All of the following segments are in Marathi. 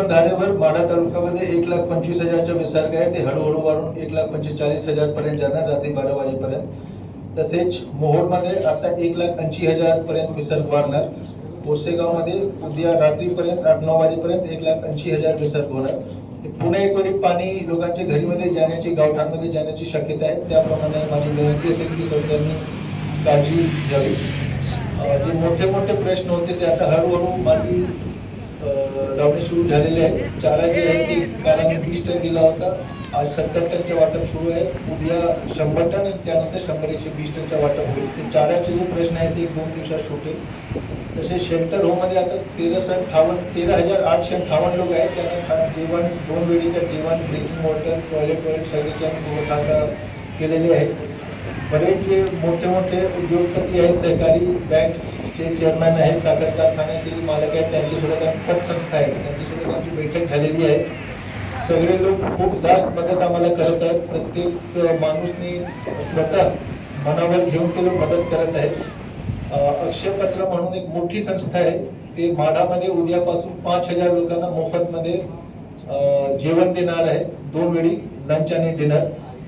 पण धारेवर माढा तालुक्यामध्ये एक लाख पंचवीस हजारच्या विसर्ग आहे ते हळूहळू वाढून एक लाख पंचेचाळीस हजार पर्यंत जाणार रात्री बारा वाजेपर्यंत. तसेच मोहोळमध्ये आता एक लाख ऐंशी हजार पर्यंत विसर्ग वाढणार. कोसेगावमध्ये उद्या रात्रीपर्यंत आठ नऊ वाजेपर्यंत एक लाख ऐंशी हजार विसर्ग होणार. पुन्हा एक वरी पाणी लोकांच्या घरीमध्ये जाण्याची गावठांमध्ये जाण्याची शक्यता आहे. त्याप्रमाणे माझी विनंती असेल की सरकारने काळजी घ्यावी. जे मोठे मोठे प्रश्न होते ते आता हळूहळू मानवी लावणे सुरू झालेले आहेत चारा जे आहे. ते काल आम्ही वीस टन दिला होता. आज सत्तर टनचे वाटप सुरू आहे. उद्या शंभर टन आणि त्यानंतर शंभर एकशे वीस टनचं वाटप होईल. ते चाऱ्याचे जे प्रश्न आहे ते दोन दिवसात सुटेल. तसेच शेल्टर होममध्ये आता तेराशे अठ्ठावन्न तेरा हजार आठशे अठ्ठावन्न लोक आहेत. त्यांना खा- जेवण दोन वेळेच्या जेवण ड्रिंकिंग वॉटर टॉयलेट वॉयलेट सगळ्याचे आम्ही पुरवठा केलेले आहेत. बरेचसे मोठे मोठे उद्योगपती आहेत सहकारी बँक्सचे चेअरमॅन आहेत साखर कारखान्याचे मालक आहेत त्यांची सुद्धा पतसंस्था आहेत. त्यांची सुद्धा आमची बैठक झालेली आहे. सगळे लोक खूप जास्त मदत आम्हाला करत आहेत. प्रत्येक माणूसने स्वतः मनावर घेऊन ते लोक मदत करत आहेत. अक्षयपत्र म्हणून एक मोठी संस्था आहे. ते माढामध्ये उद्यापासून पाच हजार लोकांना मोफतमध्ये जेवण देणार आहे. दोन वेळी लंच आणि डिनर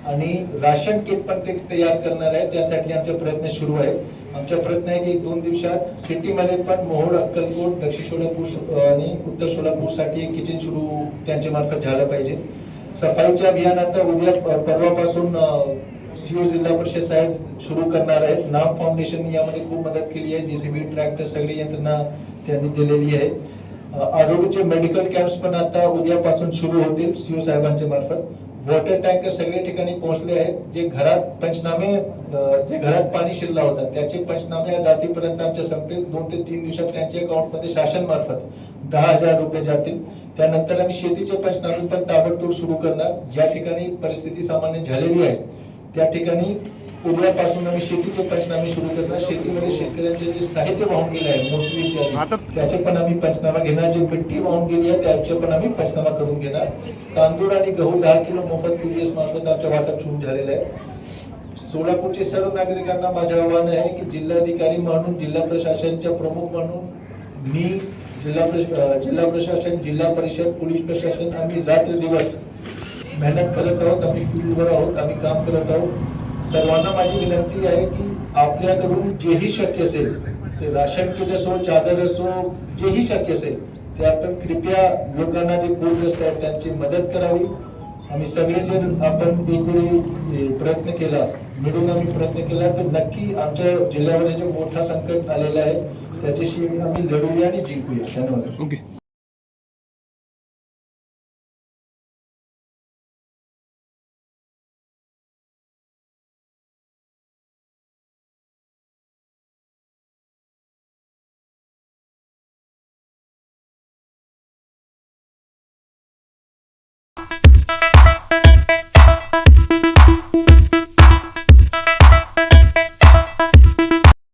आणि राशन किट पण ते तयार करणार आहे. त्यासाठी आमचे प्रयत्न सुरू आहेत. आमचा प्रयत्न आहे की दोन दिवसात सिटीमध्ये पण मोहोळ अक्कलकोट दक्षिण सोलापूर आणि उत्तर सोलापूरसाठी किचन सुरू त्यांच्या मार्फत झालं पाहिजे. सफाईचे अभियान आता उद्या परवापासून सीओ जिल्हा परिषद साहेब सुरू करणार आहेत. नाम फाउंडेशन यामध्ये खूप मदत केली आहे. जेसीबी ट्रॅक्टर सगळी यंत्रणा त्यांनी दिलेली आहे. अ, आरोग्याचे मेडिकल कॅम्प्स पण आता उद्यापासून सुरू होतील सीओ साहेबांच्या मार्फत. वॉटर टँकर सगळ्या ठिकाणी पोहोचले आहेत. जे घरात पंचनामे जे घरात पाणी शिरला होता त्याचे पंचनामे रात्रीपर्यंत आमच्या संपेल. दोन ते तीन दिवसात त्यांच्या अकाउंटमध्ये शासन मार्फत दहा हजार रुपये जातील. त्यानंतर आम्ही शेतीचे पंचनामे पण ताबडतोब सुरू करणार. ज्या ठिकाणी परिस्थिती सामान्य झालेली आहे त्या ठिकाणी उद्यापासून आम्ही शेतीचे पंचनामे सुरू करणार शेतीमध्ये शेतकऱ्यांचे जे साहित्य वाहून गेले आहे इत्यादी आता- त्याचे पण आम्ही पंचनामा घेणार. जे मिट्टी वाहून गेली आहे त्याचे पण आम्ही पंचनामा करून घेणार. तांदूळ आणि गहू दहा किलो मोफत पीडीएस मार्फत आमच्या वाटप सुरू झालेलं आहे. सोलापूरचे सर्व नागरिकांना माझे आव्हान आहे की जिल्हाधिकारी म्हणून जिल्हा प्रशासनच्या प्रमुख म्हणून मी जिल्हा जिल्हा प्रशासन जिल्हा परिषद पोलीस प्रशासन आम्ही रात्र दिवस मेहनत करत आहोत. आम्ही फील्डवर आहोत आम्ही काम करत आहोत. सर्वांना माझी विनंती आहे की आपल्याकडून जेही शक्य असेल ते राशन किट असो चादर असो जेही शक्य असेल ते आपण कृपया लोकांना जे पूरग्रस्त आहेत त्यांची मदत करावी. आम्ही सगळे जर आपण वेगवेगळे प्रयत्न केला मिळून आम्ही प्रयत्न केला तर नक्की आमच्या जिल्ह्यामध्ये जो मोठा संकट आलेला आहे त्याच्याशी आम्ही लढूया आणि जिंकूया. धन्यवाद. ओके.